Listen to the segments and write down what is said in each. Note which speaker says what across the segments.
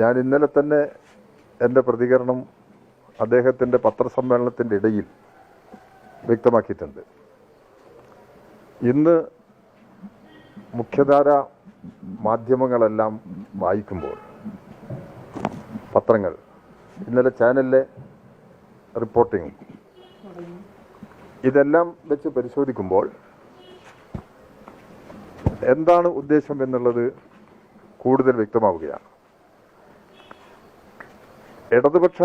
Speaker 1: ഞാൻ ഇന്നലെ തന്നെ എന്റെ പ്രതികരണം അദ്ദേഹത്തിന്റെ പത്രസമ്മേളനത്തിന്റെ ഇടയിൽ വ്യക്തമാക്കിയിട്ടുണ്ട്. ഇന്ന് മുഖ്യധാര മാധ്യമങ്ങളെല്ലാം വായിക്കുമ്പോൾ പത്രങ്ങൾ ഇന്നലെ ചാനലിലെ റിപ്പോർട്ടിംഗ് ഇതെല്ലാം വെച്ച് പരിശോധിക്കുമ്പോൾ എന്താണ് ഉദ്ദേശം എന്നുള്ളത് കൂടുതൽ വ്യക്തമാവുകയാണ്. ഇടതുപക്ഷ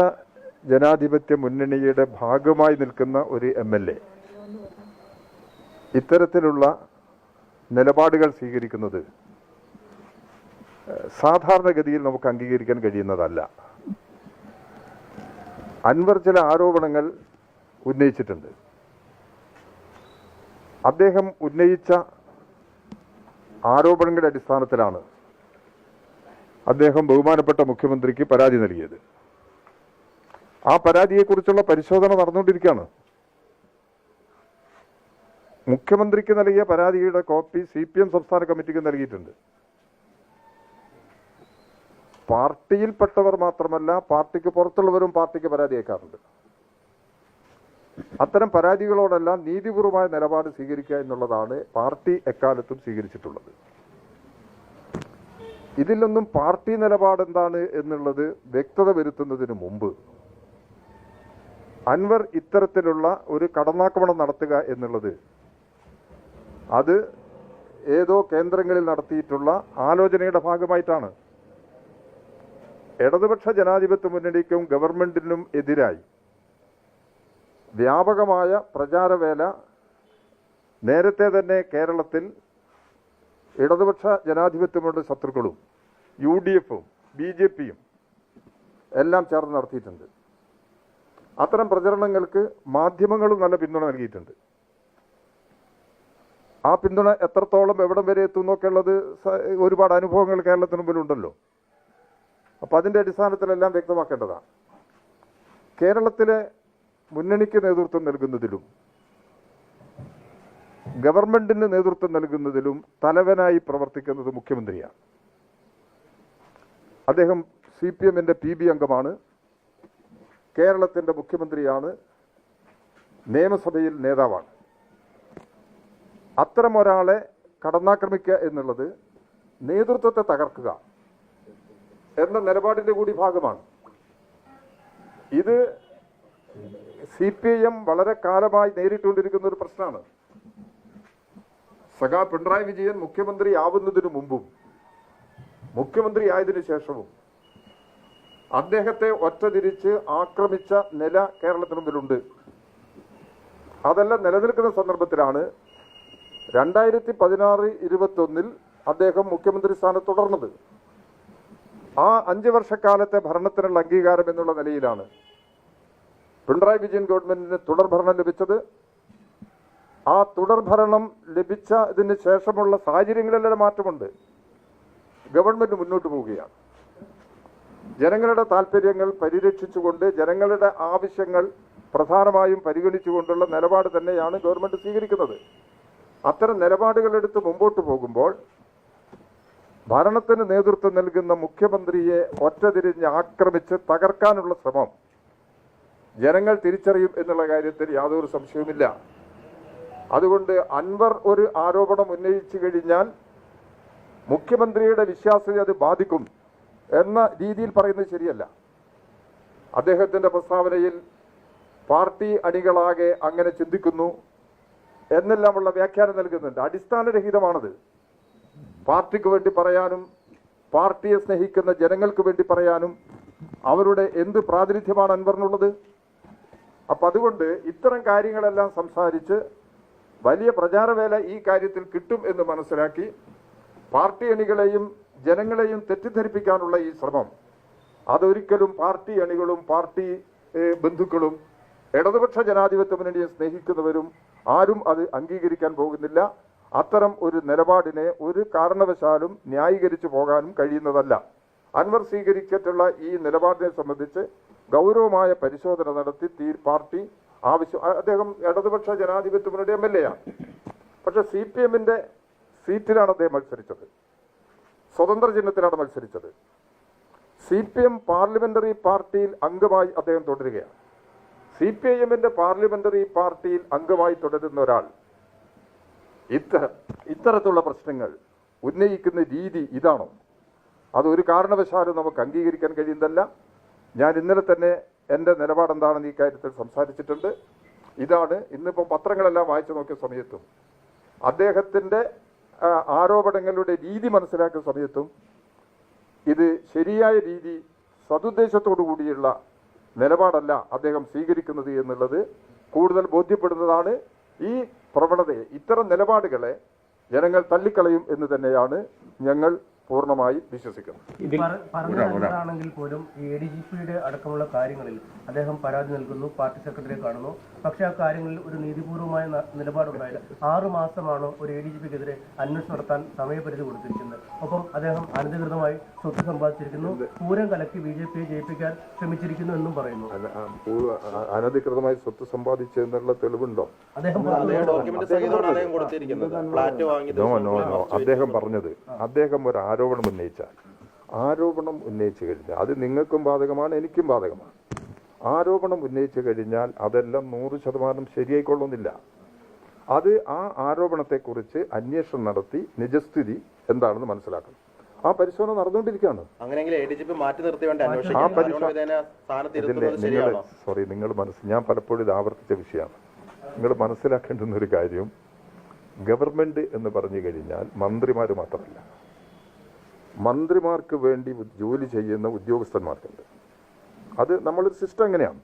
Speaker 1: ജനാധിപത്യ മുന്നണിയുടെ ഭാഗമായി നിൽക്കുന്ന ഒരു എം എൽ എ. ഇത്തരത്തിലുള്ള നിലപാടുകൾ സ്വീകരിക്കുന്നത് സാധാരണഗതിയിൽ നമുക്ക് അംഗീകരിക്കാൻ കഴിയുന്നതല്ല. അൻവർ ചില ആരോപണങ്ങൾ ഉന്നയിച്ചിട്ടുണ്ട്. അദ്ദേഹം ഉന്നയിച്ച ആരോപണങ്ങളുടെ അടിസ്ഥാനത്തിലാണ് അദ്ദേഹം ബഹുമാനപ്പെട്ട മുഖ്യമന്ത്രിക്ക് പരാതി നൽകിയത്. ആ പരാതിയെക്കുറിച്ചുള്ള പരിശോധന നടന്നുകൊണ്ടിരിക്കുകയാണ്. മുഖ്യമന്ത്രിക്ക് നൽകിയ പരാതിയുടെ കോപ്പി സി പി എം സംസ്ഥാന കമ്മിറ്റിക്ക് നൽകിയിട്ടുണ്ട്. പാർട്ടിയിൽപ്പെട്ടവർ മാത്രമല്ല പാർട്ടിക്ക് പുറത്തുള്ളവരും പാർട്ടിക്ക് പരാതി അയക്കാറുണ്ട്. അത്തരം പരാതികളോടെല്ലാം നീതിപൂർവമായ നിലപാട് സ്വീകരിക്കുക എന്നുള്ളതാണ് പാർട്ടി എക്കാലത്തും സ്വീകരിച്ചിട്ടുള്ളത്. ഇതിലൊന്നും പാർട്ടി നിലപാട് എന്താണ് എന്നുള്ളത് വ്യക്തത വരുത്തുന്നതിന് മുമ്പ് അൻവർ ഇത്തരത്തിലുള്ള ഒരു കടന്നാക്രമണം നടത്തുക എന്നുള്ളത്. അത് ഏതോ കേന്ദ്രങ്ങളിൽ നടത്തിയിട്ടുള്ള ആലോചനയുടെ ഭാഗമായിട്ടാണ്. ഇടതുപക്ഷ ജനാധിപത്യ മുന്നണിക്കും ഗവൺമെന്റിനും എതിരായി വ്യാപകമായ പ്രചാരവേല നേരത്തെ തന്നെ കേരളത്തിൽ ഇടതുപക്ഷ ജനാധിപത്യമുള്ള ശത്രുക്കളും യു ഡി എഫും ബി ജെ പിയും എല്ലാം ചേർന്ന് നടത്തിയിട്ടുണ്ട്. അത്തരം പ്രചരണങ്ങൾക്ക് മാധ്യമങ്ങളും നല്ല പിന്തുണ നൽകിയിട്ടുണ്ട്. ആ പിന്തുണ എത്രത്തോളം എവിടം വരെ എത്തും എന്നൊക്കെ ഉള്ളത് ഒരുപാട് അനുഭവങ്ങൾ കേരളത്തിന് മുമ്പിലുണ്ടല്ലോ അപ്പൊ അതിന്റെ അടിസ്ഥാനത്തിലെല്ലാം വ്യക്തമാക്കേണ്ടതാണ്. കേരളത്തിലെ മുന്നണിക്ക് നേതൃത്വം നൽകുന്നതിലും ഗവൺമെന്റിന് നേതൃത്വം നൽകുന്നതിലും തലവനായി പ്രവർത്തിക്കുന്നത് മുഖ്യമന്ത്രിയാണ്. അദ്ദേഹം സി പി എമ്മിന്റെ പി ബി അംഗമാണ്. കേരളത്തിന്റെ മുഖ്യമന്ത്രിയാണ് നിയമസഭയിൽ നേതാവാണ്. അത്തരം ഒരാളെ കടന്നാക്രമിക്കുക എന്നുള്ളത് നേതൃത്വത്തെ തകർക്കുക എന്ന നിലപാടിന്റെ കൂടി ഭാഗമാണ്. ഇത് സി പി എം വളരെ കാലമായി നേരിട്ടുകൊണ്ടിരിക്കുന്ന ഒരു പ്രശ്നമാണ്. സഖാ പിണറായി വിജയൻ മുഖ്യമന്ത്രി ആവുന്നതിനു മുമ്പും മുഖ്യമന്ത്രി ആയതിനു ശേഷവും അദ്ദേഹത്തെ ഒറ്റതിരിച്ച് ആക്രമിച്ച നില കേരളത്തിന് മുമ്പിലുണ്ട് അതെല്ലാം നിലനിൽക്കുന്ന സന്ദർഭത്തിലാണ് രണ്ടായിരത്തി പതിനാറ് ഇരുപത്തൊന്നിൽ അദ്ദേഹം മുഖ്യമന്ത്രി സ്ഥാനത്ത് തുടർന്നത്. ആ അഞ്ച് വർഷക്കാലത്തെ ഭരണത്തിനുള്ള അംഗീകാരം എന്നുള്ള നിലയിലാണ് പിണറായി വിജയൻ ഗവൺമെന്റിന് തുടർഭരണം ലഭിച്ചത്. ആ തുടർഭരണം ലഭിച്ച ഇതിന് ശേഷമുള്ള സാഹചര്യങ്ങളിലെല്ലാം മാറ്റമുണ്ട്. ഗവൺമെന്റ് മുന്നോട്ട് പോവുകയാണ്. ജനങ്ങളുടെ താല്പര്യങ്ങൾ പരിരക്ഷിച്ചുകൊണ്ട് ജനങ്ങളുടെ ആവശ്യങ്ങൾ പ്രധാനമായും പരിഗണിച്ചുകൊണ്ടുള്ള നിലപാട് തന്നെയാണ് ഗവൺമെന്റ് സ്വീകരിക്കുന്നത്. അത്തരം നിലപാടുകളെടുത്ത് മുമ്പോട്ട് പോകുമ്പോൾ ഭരണത്തിന് നേതൃത്വം നൽകുന്ന മുഖ്യമന്ത്രിയെ ഒറ്റതിരിഞ്ഞ് ആക്രമിച്ച് തകർക്കാനുള്ള ശ്രമം ജനങ്ങൾ തിരിച്ചറിയും എന്നുള്ള കാര്യത്തിൽ യാതൊരു സംശയവുമില്ല. അതുകൊണ്ട് അൻവർ ഒരു ആരോപണം ഉന്നയിച്ചു കഴിഞ്ഞാൽ മുഖ്യമന്ത്രിയുടെ വിശ്വാസ്യത അത് ബാധിക്കും. എന്ന രീതിയിൽ പറയുന്നത് ശരിയല്ല. അദ്ദേഹത്തിന്റെ പ്രസ്താവനയിൽ പാർട്ടി അണികളാകെ അങ്ങനെ ചിന്തിക്കുന്നു എന്നെല്ലാമുള്ള വ്യാഖ്യാനം നൽകുന്നുണ്ട്. അടിസ്ഥാനരഹിതമാണത്. പാർട്ടിക്ക് വേണ്ടി പറയാനും പാർട്ടിയെ സ്നേഹിക്കുന്ന ജനങ്ങൾക്ക് വേണ്ടി പറയാനും അവരുടെ എന്ത് പ്രാതിനിധ്യമാണ് അൻവറിനുള്ളത്? അപ്പം അതുകൊണ്ട് ഇത്തരം കാര്യങ്ങളെല്ലാം സംസാരിച്ച് വലിയ പ്രചാരവേല ഈ കാര്യത്തിൽ കിട്ടും എന്ന് മനസ്സിലാക്കി പാർട്ടി അണികളെയും ജനങ്ങളെയും തെറ്റിദ്ധരിപ്പിക്കാനുള്ള ഈ ശ്രമം. അതൊരിക്കലും പാർട്ടി അണികളും പാർട്ടി ബന്ധുക്കളും ഇടതുപക്ഷ ജനാധിപത്യ മുന്നണിയെ സ്നേഹിക്കുന്നവരും ആരും അത് അംഗീകരിക്കാൻ പോകുന്നില്ല. അത്തരം ഒരു നിലപാടിനെ ഒരു കാരണവശാലും ന്യായീകരിച്ചു പോകാനും കഴിയുന്നതല്ല. അൻവർ സ്വീകരിച്ചിട്ടുള്ള ഈ നിലപാടിനെ സംബന്ധിച്ച് ഗൗരവമായ പരിശോധന നടത്തി തീ പാർട്ടി ആവശ്യം അദ്ദേഹം ഇടതുപക്ഷ ജനാധിപത്യ മുന്നണി എം എൽ എ ആണ്. പക്ഷെ സി പി എമ്മിന്റെ സീറ്റിലാണ് അദ്ദേഹം മത്സരിച്ചത്. സ്വതന്ത്ര ചിഹ്നത്തിലാണ് മത്സരിച്ചത്. സി പി എം പാർലമെന്ററി പാർട്ടിയിൽ അംഗമായി അദ്ദേഹം തുടരുകയാണ്. സി പി ഐ എമ്മിന്റെ പാർലമെന്ററി പാർട്ടിയിൽ അംഗമായി തുടരുന്ന ഒരാൾ. ഇത്തരം ഇത്തരത്തിലുള്ള പ്രശ്നങ്ങൾ ഉന്നയിക്കുന്ന രീതി ഇതാണോ? അതൊരു കാരണവശാലും നമുക്ക് അംഗീകരിക്കാൻ കഴിയുന്നതല്ല. ഞാൻ ഇന്നലെ തന്നെ എന്റെ നിലപാടെന്താണെന്ന് ഈ കാര്യത്തിൽ സംസാരിച്ചിട്ടുണ്ട്. ഇതാണ് ഇന്നിപ്പോൾ പത്രങ്ങളെല്ലാം വായിച്ചു നോക്കിയ സമയത്തും അദ്ദേഹത്തിന്റെ ആരോപണങ്ങളുടെ രീതി മനസ്സിലാക്കുന്ന സമയത്തും ഇത് ശരിയായ രീതി സതുദ്ദേശത്തോടു കൂടിയുള്ള നിലപാടല്ല അദ്ദേഹം സ്വീകരിക്കുന്നത് എന്നുള്ളത് കൂടുതൽ ബോധ്യപ്പെടുന്നതാണ്. ഈ പ്രവണതയെ ഇത്തരം നിലപാടുകളെ ജനങ്ങൾ തള്ളിക്കളയും എന്ന് തന്നെയാണ് ഞങ്ങൾ പൂർണമായി വിശ്വസിക്കുന്നു.
Speaker 2: ഈ പറഞ്ഞതാണെങ്കിൽ പോലും എ ഡി ജി പിയുടെ അടക്കമുള്ള കാര്യങ്ങളിൽ അദ്ദേഹം പരാതി നൽകുന്നു പാർട്ടി സെക്രട്ടറിയെ കാണുന്നു. പക്ഷേ ആ കാര്യങ്ങളിൽ ഒരു നീതിപൂർവമായ നിലപാടുണ്ടായത് നിലപാടുണ്ടായില്ല. ആറു മാസമാണ് ഒരു എ ഡി ജി പിക്കെതിരെ അന്വേഷണം നടത്താൻ സമയപരിധി കൊടുത്തിരിക്കുന്നത്. ഒപ്പം അദ്ദേഹം അനധികൃതമായി സ്വത്ത് സമ്പാദിച്ചിരിക്കുന്നു. പൂരം കലക്കി ബി ജെ പിയെ ജയിപ്പിക്കാൻ ശ്രമിച്ചിരിക്കുന്നു എന്നും പറയുന്നു.
Speaker 1: അനധികൃതമായി സ്വത്ത് സമ്പാദിച്ചു എന്നുള്ള തെളിവുണ്ടോ?
Speaker 2: അദ്ദേഹം
Speaker 1: പറഞ്ഞത് അദ്ദേഹം ഒരു ആരോപണം ഉന്നയിച്ചാൽ. ആരോപണം ഉന്നയിച്ചു കഴിഞ്ഞാൽ അത് നിങ്ങൾക്കും ബാധകമാണ് എനിക്കും ബാധകമാണ്. ആരോപണം ഉന്നയിച്ചു കഴിഞ്ഞാൽ അതെല്ലാം നൂറ് ശതമാനം ശരിയായിക്കൊള്ളുന്നില്ല. അത് ആ ആരോപണത്തെക്കുറിച്ച് അന്വേഷണം നടത്തി നിജസ്ഥിതി എന്താണെന്ന് മനസ്സിലാക്കണം. ആ പരിശോധന നടന്നുകൊണ്ടിരിക്കുകയാണ്. ആ സോറി നിങ്ങൾ മനസ്സ് ഞാൻ പലപ്പോഴും ഇത് ആവർത്തിച്ച വിഷയമാണ്. നിങ്ങൾ മനസ്സിലാക്കേണ്ടുന്ന ഒരു കാര്യം ഗവൺമെന്റ് എന്ന് പറഞ്ഞു കഴിഞ്ഞാൽ മന്ത്രിമാർ മാത്രമല്ല. മന്ത്രിമാർക്ക് വേണ്ടി ജോലി ചെയ്യുന്ന ഉദ്യോഗസ്ഥന്മാർക്കുണ്ട്. അത് നമ്മളൊരു സിസ്റ്റം എങ്ങനെയാണ്?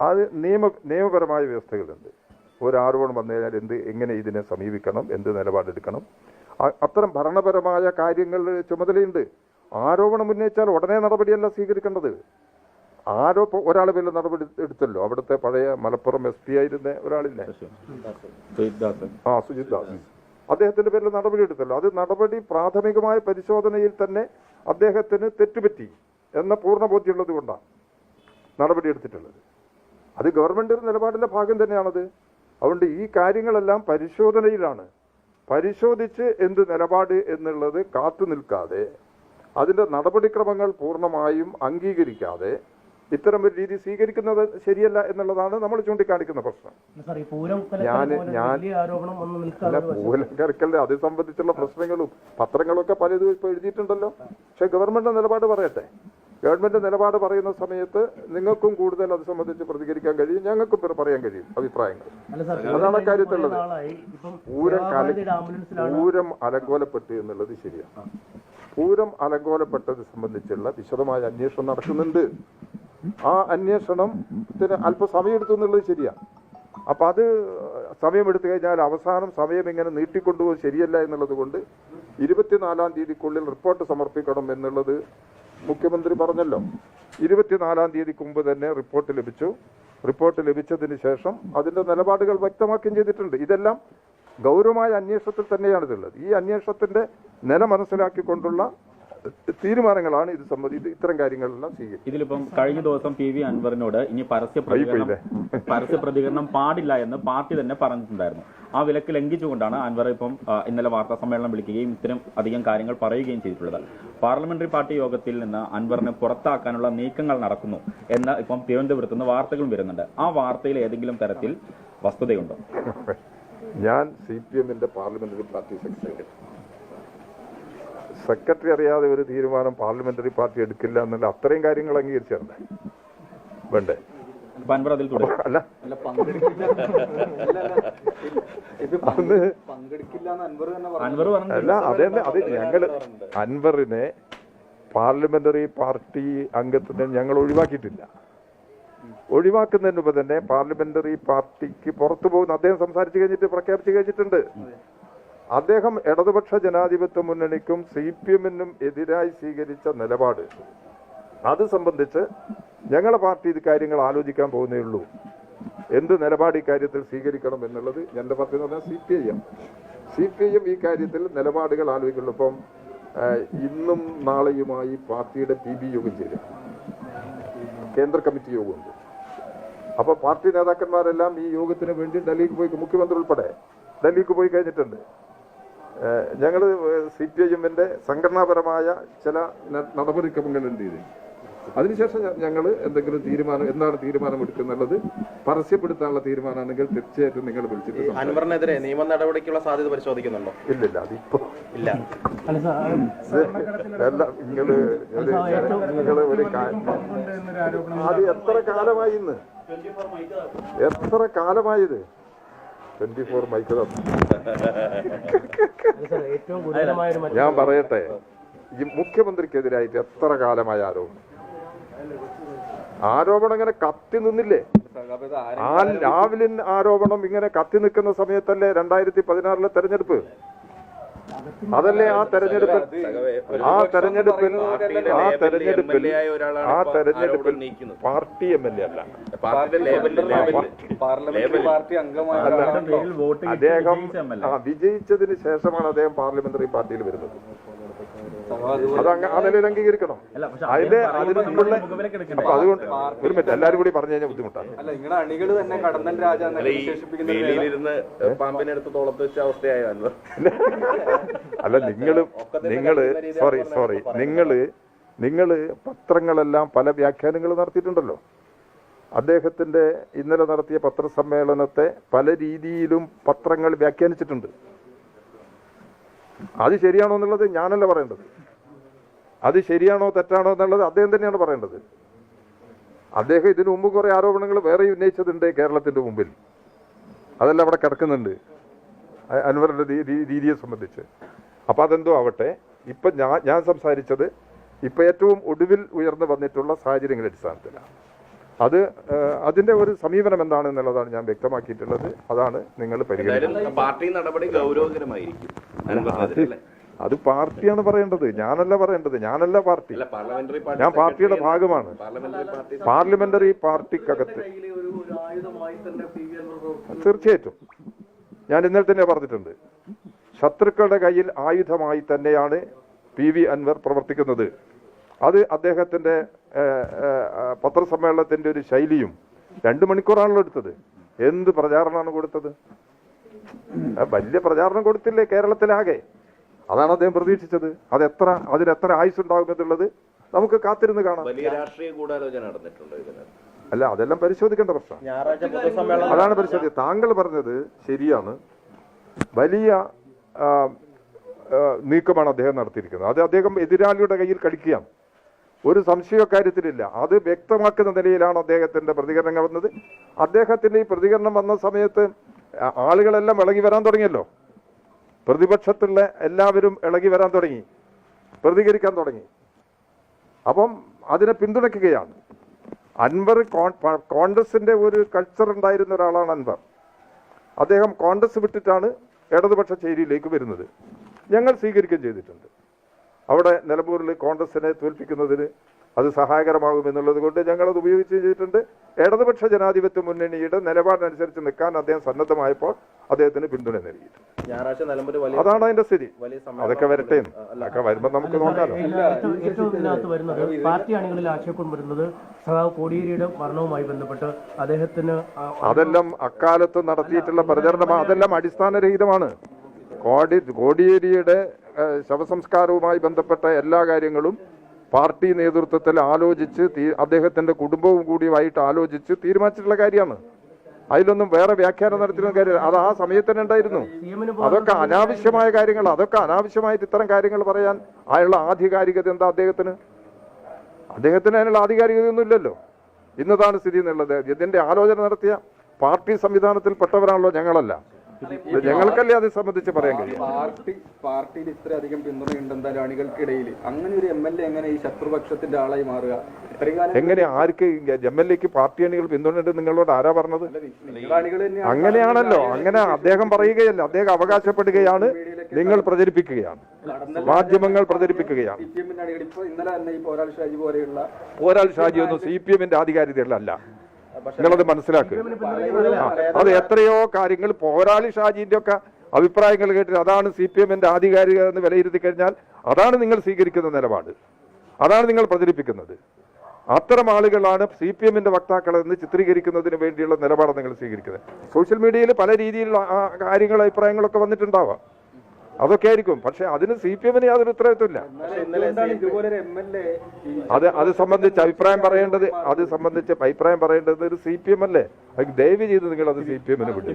Speaker 1: അത് നിയമ നിയമപരമായ വ്യവസ്ഥകളുണ്ട്. ഒരു ആരോപണം വന്നു കഴിഞ്ഞാൽ എന്ത് എങ്ങനെ ഇതിനെ സമീപിക്കണം എന്ത് നിലപാടെടുക്കണം? അത്തരം ഭരണപരമായ കാര്യങ്ങൾ ചുമതലയുണ്ട്. ആരോപണം ഉന്നയിച്ചാൽ ഉടനെ നടപടിയല്ല സ്വീകരിക്കേണ്ടത്. ആരോ ഒരാൾ പേരിൽ നടപടി എടുത്തല്ലോ. അവിടുത്തെ പഴയ മലപ്പുറം എസ് പി ആയിരുന്ന ഒരാളില്ലേ? ആ സുജിത് ദാസ് അദ്ദേഹത്തിന്റെ പേരിൽ നടപടി എടുത്തല്ലോ. അത് നടപടി പ്രാഥമികമായ പരിശോധനയിൽ തന്നെ അദ്ദേഹത്തിന് തെറ്റുപറ്റി എന്ന പൂർണ ബോധ്യമുള്ളത് കൊണ്ടാണ് നടപടി എടുത്തിട്ടുള്ളത്. അത് ഗവൺമെന്റ് ഒരു നിലപാടിന്റെ ഭാഗം തന്നെയാണത്. അതുകൊണ്ട് ഈ കാര്യങ്ങളെല്ലാം പരിശോധനയിലാണ്. പരിശോധിച്ച് എന്ത് നിലപാട് എന്നുള്ളത് കാത്തു നിൽക്കാതെ അതിന്റെ നടപടിക്രമങ്ങൾ പൂർണമായും അംഗീകരിക്കാതെ ഇത്തരം ഒരു രീതി സ്വീകരിക്കുന്നത് ശരിയല്ല എന്നുള്ളതാണ് നമ്മൾ ചൂണ്ടിക്കാണിക്കുന്ന പ്രശ്നം. ഞാൻ
Speaker 2: ഞാൻ-
Speaker 1: അല്ല
Speaker 2: പൂരം
Speaker 1: മൂലക്കരക്കല്ലേ അത് സംബന്ധിച്ചുള്ള പ്രശ്നങ്ങളും പത്രങ്ങളൊക്കെ പലതും ഇപ്പൊ എഴുതിയിട്ടുണ്ടല്ലോ. പക്ഷെ ഗവൺമെന്റ് നിലപാട് പറയട്ടെ. ഗവൺമെന്റ് നിലപാട് പറയുന്ന സമയത്ത് നിങ്ങൾക്കും കൂടുതൽ അത് സംബന്ധിച്ച് പ്രതികരിക്കാൻ കഴിയും ഞങ്ങൾക്കും പറയാൻ കഴിയും അഭിപ്രായങ്ങൾ. അതാണ്
Speaker 2: ഇപ്പം
Speaker 1: പൂരം പൂരം അലങ്കോലപ്പെട്ടു എന്നുള്ളത് ശരിയാണ്. പൂരം അലങ്കോലപ്പെട്ടത് സംബന്ധിച്ചുള്ള വിശദമായ അന്വേഷണം നടക്കുന്നുണ്ട്. ആ അന്വേഷണത്തിന് അല്പം സമയമെടുത്തു എന്നുള്ളത് ശരിയാ. അപ്പൊ അത് സമയമെടുത്തു കഴിഞ്ഞാൽ അവസാനം സമയം ഇങ്ങനെ നീട്ടിക്കൊണ്ടുപോകും ശരിയല്ല എന്നുള്ളത് കൊണ്ട് ഇരുപത്തിനാലാം തീയതിക്കുള്ളിൽ റിപ്പോർട്ട് സമർപ്പിക്കണം എന്നുള്ളത് മുഖ്യമന്ത്രി പറഞ്ഞല്ലോ. ഇരുപത്തിനാലാം തീയതിക്ക് മുമ്പ് തന്നെ റിപ്പോർട്ട് ലഭിച്ചു. റിപ്പോർട്ട് ലഭിച്ചതിന് ശേഷം അതിന്റെ നിലപാടുകൾ വ്യക്തമാക്കുകയും ചെയ്തിട്ടുണ്ട്. ഇതെല്ലാം ഗൗരവമായ അന്വേഷണത്തിൽ തന്നെയാണ് ഇതുള്ളത് ഈ അന്വേഷണത്തിന്റെ നില മനസ്സിലാക്കിക്കൊണ്ടുള്ള തീരുമാനങ്ങളാണ് ഇത് സംബന്ധിച്ച് ഇത്തരം കാര്യങ്ങളെല്ലാം സ്വീകരിക്കുന്നത്
Speaker 3: ഇതിലിപ്പം കഴിഞ്ഞ ദിവസം പി വി അൻവറിനോട് ഇനി പരസ്യ? പ്രതികരണം പരസ്യ പ്രതികരണം പാടില്ല എന്ന് പാർട്ടി തന്നെ പറഞ്ഞിട്ടുണ്ടായിരുന്നു. ആ വിലക്ക് ലംഘിച്ചുകൊണ്ടാണ് അൻവർ ഇപ്പം ഇന്നലെ വാർത്താ സമ്മേളനം വിളിക്കുകയും ഇത്തരം അധികം കാര്യങ്ങൾ പറയുകയും ചെയ്തിട്ടുള്ളത്. പാർലമെന്ററി പാർട്ടി യോഗത്തിൽ നിന്ന് അൻവറിനെ പുറത്താക്കാനുള്ള നീക്കങ്ങൾ നടക്കുന്നു എന്ന് ഇപ്പം തിരുവനന്തപുരത്ത് നിന്ന് വാർത്തകളും വരുന്നുണ്ട്. ആ വാർത്തയിൽ ഏതെങ്കിലും തരത്തിൽ വസ്തുതയുണ്ടോ?
Speaker 1: ഞാൻ സി പി എമ്മിന്റെ പാർലമെന്ററി പാർട്ടി സെക്രട്ടറി. സെക്രട്ടറി അറിയാതെ ഒരു തീരുമാനം പാർലമെന്ററി പാർട്ടി എടുക്കില്ല എന്നുള്ള അത്രയും കാര്യങ്ങൾ അംഗീകരിച്ചിട്ടുണ്ട് വേണ്ടേ?
Speaker 3: അൻവർ അതിൽ തുടരും.
Speaker 1: അല്ല. അന്ന്
Speaker 3: പറഞ്ഞു.
Speaker 1: അല്ല അതെ അത് ഞങ്ങൾ അൻവറിനെ പാർലമെന്ററി പാർട്ടി അംഗത്തിന് ഞങ്ങൾ ഒഴിവാക്കിയിട്ടില്ല. ഒഴിവാക്കുന്നതിന് മുമ്പ് തന്നെ പാർലമെന്ററി പാർട്ടിക്ക് പുറത്തു പോകുന്ന അദ്ദേഹം സംസാരിച്ചു കഴിഞ്ഞിട്ട് പ്രഖ്യാപിച്ചു കഴിഞ്ഞിട്ടുണ്ട്. അദ്ദേഹം ഇടതുപക്ഷ ജനാധിപത്യ മുന്നണിക്കും സി പി എമ്മിനും എതിരായി സ്വീകരിച്ച നിലപാട്. അത് സംബന്ധിച്ച് ഞങ്ങളുടെ പാർട്ടി ഇത് കാര്യങ്ങൾ ആലോചിക്കാൻ പോകുന്നേ ഉള്ളൂ. എന്ത് നിലപാട് ഈ കാര്യത്തിൽ സ്വീകരിക്കണം എന്നുള്ളത് എന്റെ പാർട്ടി എന്ന് പറഞ്ഞാൽ C P I M C P I M ഈ കാര്യത്തിൽ നിലപാടുകൾ ആലോചിക്കുള്ളൂ. ഇപ്പം ഇന്നും നാളെയുമായി പാർട്ടിയുടെ പി ബി യോഗം ചേരും. കേന്ദ്ര കമ്മിറ്റി യോഗമുണ്ട്. അപ്പോൾ പാർട്ടി നേതാക്കന്മാരെല്ലാം ഈ യോഗത്തിന് വേണ്ടി ഡൽഹിക്ക് പോയി മുഖ്യമന്ത്രി ഉൾപ്പെടെ ഡൽഹിക്ക് പോയി കഴിഞ്ഞിട്ടുണ്ട്. ഞങ്ങൾ സി പി ഐ എമ്മിന്റെ സംഘടനാപരമായ ചില നടപടിക്രമങ്ങളുണ്ട് ഇതിൽ അതിനുശേഷം ഞങ്ങൾ എന്തെങ്കിലും തീരുമാനം എന്താണ് തീരുമാനം എടുക്കുന്നുള്ളത് പരസ്യപ്പെടുത്താനുള്ള തീരുമാനമാണെങ്കിൽ തീർച്ചയായിട്ടും നിങ്ങൾ വിളിച്ചിട്ട്.
Speaker 4: അൻവറിനെതിരെ നിയമ നടപടിക്കുള്ള സാധ്യത പരിശോധിക്കുന്നുണ്ടോ?
Speaker 1: ഇല്ലില്ല അതിപ്പോ
Speaker 4: ഇല്ല.
Speaker 2: അല്ല
Speaker 1: നിങ്ങൾ നിങ്ങൾ ഒരു അത് എത്ര കാലമായി ഇന്ന്? എത്ര കാലമായി ഇത് ട്വന്റി ഫോർ
Speaker 2: മൈക്രോ ഏറ്റവും ഗുരുതരമായ ഒരു മറ്റു
Speaker 1: ഞാൻ പറയട്ടെ. ഈ മുഖ്യമന്ത്രിക്കെതിരായിട്ട് എത്ര കാലമായ ആരോപണം ആരോപണം ഇങ്ങനെ കത്തി നിന്നില്ലേ? ആ രാവിലെ ആരോപണം ഇങ്ങനെ കത്തി നിൽക്കുന്ന സമയത്തല്ലേ രണ്ടായിരത്തി പതിനാറിലെ തെരഞ്ഞെടുപ്പ്? അതല്ലേ ആ തെരഞ്ഞെടുപ്പിൽ ആ തെരഞ്ഞെടുപ്പിൽ ആ തെരഞ്ഞെടുപ്പിൽ ആ തെരഞ്ഞെടുപ്പിൽ പാർട്ടി എം എൽ എ അല്ല.
Speaker 5: പാർലമെന്ററി പാർട്ടി അംഗമായ
Speaker 3: അതിന്റെ പേരിൽ വോട്ട്
Speaker 1: അദ്ദേഹം വിജയിച്ചതിന് ശേഷമാണ് അദ്ദേഹം പാർലമെന്ററി പാർട്ടിയിൽ വരുന്നത്. അത് അങ്ങ ആ നിലയിൽ അംഗീകരിക്കണം?
Speaker 3: അല്ല
Speaker 1: അതിന്റെ
Speaker 3: അതിന്
Speaker 1: അതിനുള്ള? അപ്പൊ അതുകൊണ്ട് ഒരു മിനിറ്റ് എല്ലാരും കൂടി പറഞ്ഞു കഴിഞ്ഞാൽ ബുദ്ധിമുട്ടാണ്.
Speaker 4: പാമ്പിനെടുത്ത് തോളത്ത് വെച്ച അവസ്ഥയായ
Speaker 1: അല്ല നിങ്ങൾ നിങ്ങൾ സോറി സോറി നിങ്ങൾ നിങ്ങൾ പത്രങ്ങളെല്ലാം പല വ്യാഖ്യാനങ്ങൾ നടത്തിയിട്ടുണ്ടല്ലോ. അദ്ദേഹത്തിന്റെ ഇന്നലെ നടത്തിയ പത്രസമ്മേളനത്തെ പല രീതിയിലും പത്രങ്ങൾ വ്യാഖ്യാനിച്ചിട്ടുണ്ട്. അത് ശരിയാണോ എന്നുള്ളത് ഞാനല്ല പറയേണ്ടത്. അത് ശരിയാണോ തെറ്റാണോ എന്നുള്ളത് അദ്ദേഹം തന്നെയാണ് പറയേണ്ടത്. അദ്ദേഹം ഇതിനു മുമ്പ് കുറെ ആരോപണങ്ങൾ വേറെ ഉന്നയിച്ചതുണ്ട് കേരളത്തിന്റെ മുമ്പിൽ. അതെല്ലാം അവിടെ കിടക്കുന്നുണ്ട്. അ- അൻവറിന്റെ രീ- രീ- രീതിയെ സംബന്ധിച്ച് അപ്പോൾ അതെന്തോ ആവട്ടെ ഇപ്പം ഞാൻ ഞാൻ സംസാരിച്ചത് ഇപ്പം ഏറ്റവും ഒടുവിൽ ഉയർന്നു വന്നിട്ടുള്ള സാഹചര്യങ്ങളുടെ അടിസ്ഥാനത്തിലാണ് അത് അതിന്റെ ഒരു സമീപനം എന്താണ് എന്നുള്ളതാണ് ഞാൻ വ്യക്തമാക്കിയിട്ടുള്ളത് അതാണ് നിങ്ങൾ പരിഗണിക്കുന്നത്
Speaker 4: പാർട്ടി നടപടി ഗൗരവകരമായിരിക്കും അൻവറിനെതിരെ അല്ലേ?
Speaker 1: അത് പാർട്ടിയാണ് പറയേണ്ടത് ഞാനല്ല പറയേണ്ടത് ഞാനല്ല പാർട്ടി
Speaker 4: അല്ല പാർലമെന്ററി പാർട്ടി
Speaker 1: ഞാൻ പാർട്ടിയുടെ ഭാഗമാണ്
Speaker 4: പാർലമെന്ററി
Speaker 1: പാർട്ടിക്കകത്ത് തീർച്ചയായിട്ടും ഞാൻ ഇന്നലെ തന്നെ പറഞ്ഞിട്ടുണ്ട്. ശത്രുക്കളുടെ കയ്യിൽ ആയുധമായി തന്നെയാണ് പി വി അൻവർ പ്രവർത്തിക്കുന്നത്. അത് അദ്ദേഹത്തിന്റെ പത്രസമ്മേളനത്തിന്റെ ഒരു ശൈലിയും രണ്ടു മണിക്കൂറാണല്ലോ എടുത്തത്. എന്ത് പ്രചാരണമാണ് കൊടുത്തത്? വലിയ പ്രചാരണം കൊടുത്തില്ലേ കേരളത്തിലാകെ. അതാണ് അദ്ദേഹം പ്രതീക്ഷിച്ചത്. അത് എത്ര അതിന് എത്ര ആയുസ് ഉണ്ടാകുമെന്നുള്ളത് നമുക്ക് കാത്തിരുന്ന് കാണാം.
Speaker 4: വലിയ രാഷ്ട്രീയ ഗൂഢാലോചന നടന്നിട്ടുണ്ട് ഇതിന്
Speaker 1: അല്ല അതെല്ലാം പരിശോധിക്കേണ്ട പ്രശ്നം അതാണ് പരിശോധിക്കുക. താങ്കൾ പറഞ്ഞത് ശരിയാണ്. വലിയ നീക്കമാണ് അദ്ദേഹം നടത്തിയിരിക്കുന്നത്. അത് അദ്ദേഹം എതിരാളിയുടെ കയ്യിൽ കളിക്കുകയാണ്. ഒരു സംശയ കാര്യത്തിലില്ല. അത് വ്യക്തമാക്കുന്ന നിലയിലാണ് അദ്ദേഹത്തിന്റെ പ്രതികരണം വന്നത്. അദ്ദേഹത്തിന്റെ ഈ പ്രതികരണം വന്ന സമയത്ത് ആളുകളെല്ലാം ഇളകി വരാൻ തുടങ്ങിയല്ലോ. പ്രതിപക്ഷത്തുള്ള എല്ലാവരും ഇളകി വരാൻ തുടങ്ങി. പ്രതികരിക്കാൻ തുടങ്ങി. അപ്പം അതിനെ പിന്തുണയ്ക്കുകയാണ്. അൻവർ കോൺ- പ- ഒരു കൾച്ചർ ഉണ്ടായിരുന്ന ഒരാളാണ് അൻവർ. അദ്ദേഹം കോൺഗ്രസ് വിട്ടിട്ടാണ് ഇടതുപക്ഷ ചേരിയിലേക്ക് വരുന്നത്. ഞങ്ങൾ സ്വീകരിക്കുകയും ചെയ്തിട്ടുണ്ട്. അവിടെ നിലമ്പൂരിൽ കോൺഗ്രസിനെ തോൽപ്പിക്കുന്നതിന് അത് സഹായകരമാകും എന്നുള്ളത് കൊണ്ട് ഞങ്ങളത് ഉപയോഗിച്ച് ചെയ്തിട്ടുണ്ട്. ഇടതുപക്ഷ ജനാധിപത്യ മുന്നണിയുടെ നിലപാടിനനുസരിച്ച് നിൽക്കാൻ അദ്ദേഹം സന്നദ്ധമായപ്പോൾ അദ്ദേഹത്തിന് പിന്തുണ നൽകിയിട്ടുണ്ട്. അതാണ് അതിന്റെ സ്ഥിതി. അതൊക്കെ വരട്ടെ അതൊക്കെ വരുമ്പോൾ നമുക്ക്
Speaker 2: ഏറ്റവും ഇതിനകത്ത് വരുന്നത് പാർട്ടി അണികളിൽ ആക്ഷേപം വരുന്നത് സഖാവ് കോടിയേരിയുടെ മരണവുമായി ബന്ധപ്പെട്ട് അദ്ദേഹത്തിന്
Speaker 1: അതെല്ലാം അക്കാലത്ത് നടത്തിയിട്ടുള്ള പ്രചരണമാണ് അതെല്ലാം അടിസ്ഥാനരഹിതമാണ്. കോടി കോടിയേരിയുടെ ശവസംസ്കാരവുമായി ബന്ധപ്പെട്ട എല്ലാ കാര്യങ്ങളും പാർട്ടി നേതൃത്വത്തിൽ ആലോചിച്ച് അദ്ദേഹത്തിന്റെ കുടുംബവും കൂടിയുമായിട്ട് ആലോചിച്ച് തീരുമാനിച്ചിട്ടുള്ള കാര്യമാണ്. അതിലൊന്നും വേറെ വ്യാഖ്യാനം നടത്തുന്ന കാര്യം അത് ആ സമയത്ത് തന്നെ ഉണ്ടായിരുന്നു. അതൊക്കെ അനാവശ്യമായ കാര്യങ്ങൾ അതൊക്കെ അനാവശ്യമായിട്ട് ഇത്തരം കാര്യങ്ങൾ പറയാൻ അതിനുള്ള ആധികാരികത എന്താ അദ്ദേഹത്തിന്? അദ്ദേഹത്തിന് അതിനുള്ള ആധികാരികതയൊന്നും ഇല്ലല്ലോ. ഇന്നതാണ് സ്ഥിതി എന്നുള്ളത്. ഇതിന്റെ ആലോചന നടത്തിയ പാർട്ടി സംവിധാനത്തിൽപ്പെട്ടവരാണല്ലോ ഞങ്ങളല്ല. ഞങ്ങൾക്കല്ലേ അത് സംബന്ധിച്ച് പറയാൻ കഴിയും
Speaker 5: പാർട്ടി പാർട്ടിയിൽ ഇത്രയധികം പിന്തുണയുണ്ട് എന്തായാലും അണികൾക്കിടയിൽ. അങ്ങനെ ഒരു എം എൽ എ എങ്ങനെ ഈ ശത്രുപക്ഷത്തിന്റെ ആളായി മാറുക?
Speaker 1: എങ്ങനെ ആർക്ക് എം എൽ എക്ക് പാർട്ടി അണികൾ പിന്തുണയുണ്ട് നിങ്ങളോട് ആരാ പറഞ്ഞത്? അങ്ങനെയാണല്ലോ. അങ്ങനെ അദ്ദേഹം പറയുകയല്ല. അദ്ദേഹം അവകാശപ്പെടുകയാണ്. നിങ്ങൾ പ്രചരിപ്പിക്കുകയാണ്. മാധ്യമങ്ങൾ പ്രചരിപ്പിക്കുകയാണ്.
Speaker 5: പോരാൾ ഷാജി
Speaker 1: ഒന്നും സി പി എമ്മിന്റെ ആധികാരികളല്ല നിങ്ങളത് മനസ്സിലാക്കുക അത് എത്രയോ കാര്യങ്ങൾ പോരാളി ഷാജിന്റെ ഒക്കെ അഭിപ്രായങ്ങൾ കേട്ടിട്ട് അതാണ് സി പി എമ്മിന്റെ ആധികാരികത എന്ന് വിലയിരുത്തി കഴിഞ്ഞാൽ അതാണ് നിങ്ങൾ സ്വീകരിക്കുന്ന നിലപാട്. അതാണ് നിങ്ങൾ പ്രചരിപ്പിക്കുന്നത്. അത്തരം ആളുകളാണ് സി പി എമ്മിന്റെ വക്താക്കളെന്ന് ചിത്രീകരിക്കുന്നതിന് വേണ്ടിയുള്ള നിലപാടാണ് നിങ്ങൾ സ്വീകരിക്കുന്നത്. സോഷ്യൽ മീഡിയയിൽ പല രീതിയിലുള്ള കാര്യങ്ങൾ അഭിപ്രായങ്ങളൊക്കെ വന്നിട്ടുണ്ടാവാം. അതൊക്കെ ആയിരിക്കും. പക്ഷെ അതിന് സി പി എമ്മിന് യാതൊരു ഉത്തരവാദിത്വമില്ല. അത് അത് സംബന്ധിച്ച് അഭിപ്രായം പറയേണ്ടത് അത് സംബന്ധിച്ച് അഭിപ്രായം പറയേണ്ടത് ഒരു സി പി എം അല്ലേ? അത് ദയവ് ചെയ്ത് നിങ്ങൾ അത് സി പി എമ്മിന് വിട്ടു.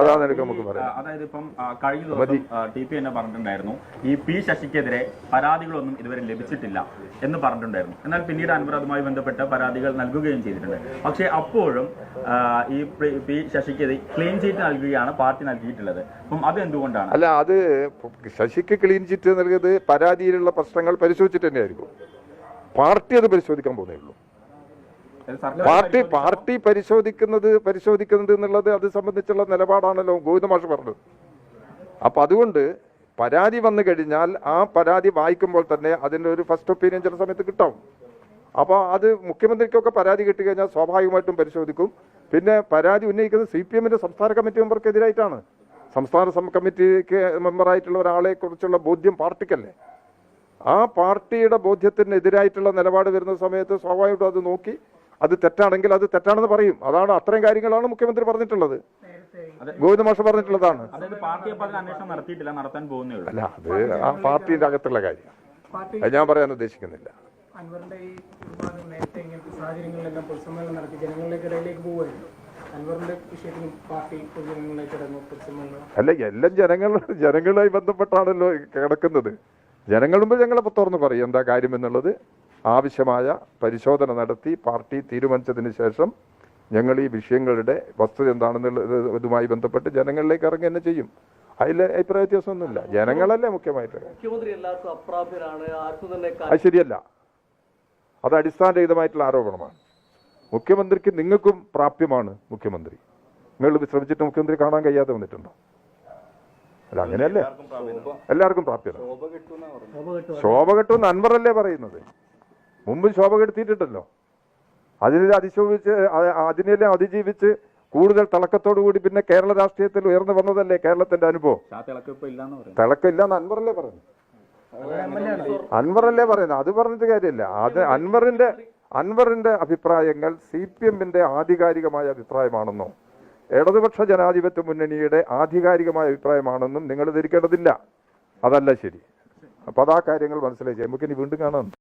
Speaker 1: അതാണ് എനിക്ക് നമുക്ക് പറയാം
Speaker 3: അതായത് ഇപ്പം കഴിഞ്ഞ ദിവസം ടി പി എന്നെ പറഞ്ഞിട്ടുണ്ടായിരുന്നു. ഈ പി ശശിക്കെതിരെ പരാതികളൊന്നും ഇതുവരെ ലഭിച്ചിട്ടില്ല എന്ന് പറഞ്ഞിട്ടുണ്ടായിരുന്നു. എന്നാൽ പിന്നീട് അൻവർ ബന്ധപ്പെട്ട പരാതികൾ നൽകുകയും ചെയ്തിട്ടുണ്ട്. പക്ഷെ അപ്പോഴും ഈ പി- പി ശശിക്കെതിരെ ക്ലീൻ ചീറ്റ് നൽകുകയാണ് പാർട്ടി നൽകിയിട്ടുള്ളത്. അപ്പം അത് എന്തുകൊണ്ടാണ്
Speaker 1: അല്ല അത് ശശിക്ക് ക്ലീൻ ചിറ്റ് നൽകിയത് പരാതിയിലുള്ള പ്രശ്നങ്ങൾ പരിശോധിച്ചിട്ട് തന്നെയായിരിക്കും. പാർട്ടി അത് പരിശോധിക്കാൻ പോകുന്നേ ഉള്ളൂ. പാർട്ടി പാർട്ടി പരിശോധിക്കുന്നത് പരിശോധിക്കുന്നത് എന്നുള്ളത് അത് സംബന്ധിച്ചുള്ള നിലപാടാണല്ലോ ഗോവിന്ദ മാഷ് പറഞ്ഞത്. അപ്പൊ അതുകൊണ്ട് പരാതി വന്നു കഴിഞ്ഞാൽ ആ പരാതി വായിക്കുമ്പോൾ തന്നെ അതിന്റെ ഒരു ഫസ്റ്റ് ഒപ്പീനിയൻ ചില സമയത്ത് കിട്ടാവും. അപ്പോൾ അത് മുഖ്യമന്ത്രിക്കൊക്കെ പരാതി കിട്ടിക്കഴിഞ്ഞാൽ സ്വാഭാവികമായിട്ടും പരിശോധിക്കും. പിന്നെ പരാതി ഉന്നയിക്കുന്നത് സി പി എമ്മിന്റെ സംസ്ഥാന കമ്മിറ്റി മെമ്പർക്കെതിരായിട്ടാണ്. സംസ്ഥാന സബ് കമ്മിറ്റിക്ക് മെമ്പറായിട്ടുള്ള ഒരാളെ കുറിച്ചുള്ള ബോധ്യം പാർട്ടിക്കല്ലേ? ആ പാർട്ടിയുടെ ബോധ്യത്തിനെതിരായിട്ടുള്ള നിലപാട് വരുന്ന സമയത്ത് സ്വാഭാവികമായിട്ടും അത് നോക്കി അത് തെറ്റാണെങ്കിൽ അത് തെറ്റാണെന്ന് പറയും. അതാണ് അത്രയും കാര്യങ്ങളാണ് മുഖ്യമന്ത്രി പറഞ്ഞിട്ടുള്ളത്. ഗോവിന്ദ മാഷ പറഞ്ഞിട്ടുള്ളതാണ്. അല്ല അത് ആ പാർട്ടിയുടെ അകത്തുള്ള കാര്യം. അത് ഞാൻ പറയാൻ ഉദ്ദേശിക്കുന്നില്ല.
Speaker 6: അൻവറിന്റെ ഈ ഒരുപാട് നേരത്തെ ഇങ്ങനത്തെ സാഹചര്യങ്ങളിലെല്ലാം പൊതുസമ്മേളനം നടത്തി ജനങ്ങളിലേക്ക് ഇടയിലേക്ക് പോവുമായിരുന്നു.
Speaker 1: അല്ല എല്ലാം ജനങ്ങൾ ജനങ്ങളുമായി ബന്ധപ്പെട്ടാണല്ലോ കിടക്കുന്നത്. ജനങ്ങൾ മുമ്പ് ഞങ്ങളെ തുറന്ന് പറയും എന്താ കാര്യം എന്നുള്ളത്. ആവശ്യമായ പരിശോധന നടത്തി പാർട്ടി തീരുമാനിച്ചതിന് ശേഷം ഞങ്ങൾ ഈ വിഷയങ്ങളുടെ വസ്തുത എന്താണെന്നുള്ളത് ഇതുമായി ബന്ധപ്പെട്ട് ജനങ്ങളിലേക്ക് ഇറങ്ങി തന്നെ ചെയ്യും. അതിൽ അഭിപ്രായ വ്യത്യാസമൊന്നുമില്ല. ജനങ്ങളല്ലേ മുഖ്യമായിട്ട്.
Speaker 7: മുഖ്യമന്ത്രി എല്ലാവർക്കും അപ്രാപ്യരാണ്. ആർക്കും തന്നെ
Speaker 1: അത് ശരിയല്ല. അത് അടിസ്ഥാനരഹിതമായിട്ടുള്ള ആരോപണമാണ്. മുഖ്യമന്ത്രിക്ക് നിങ്ങൾക്കും പ്രാപ്യമാണ് മുഖ്യമന്ത്രി. നിങ്ങൾ ശ്രമിച്ചിട്ട് മുഖ്യമന്ത്രി കാണാൻ കഴിയാതെ വന്നിട്ടുണ്ടോ? അല്ല അങ്ങനെയല്ലേ? എല്ലാവർക്കും പ്രാപ്യത
Speaker 5: ശോഭ കിട്ടുമെന്നാ
Speaker 1: അൻവറല്ലേ പറയുന്നത്? മുമ്പ് ശോഭ കെടുത്തിയിട്ടുണ്ടല്ലോ. അതിനെ അതിശോഭിച്ച് അതിനെല്ലാം അതിജീവിച്ച് കൂടുതൽ തിളക്കത്തോടു കൂടി പിന്നെ കേരള രാഷ്ട്രീയത്തിൽ ഉയർന്നു വന്നതല്ലേ കേരളത്തിന്റെ അനുഭവം? തിളക്കമില്ലാന്ന് അൻവറല്ലേ പറയുന്നത്? അൻവറല്ലേ പറയുന്നത്? അത് പറഞ്ഞിട്ട് കാര്യമില്ല. അത് അൻവറിന്റെ അൻവറിന്റെ അഭിപ്രായങ്ങൾ സി പി എമ്മിന്റെ ആധികാരികമായ അഭിപ്രായമാണെന്നോ ഇടതുപക്ഷ ജനാധിപത്യ മുന്നണിയുടെ ആധികാരികമായ അഭിപ്രായമാണെന്നും നിങ്ങൾ ധരിക്കേണ്ടതില്ല. അതല്ല ശരി. അപ്പോൾ അതാ കാര്യങ്ങൾ മനസ്സിലായി. നമുക്കിനി വീണ്ടും കാണാം.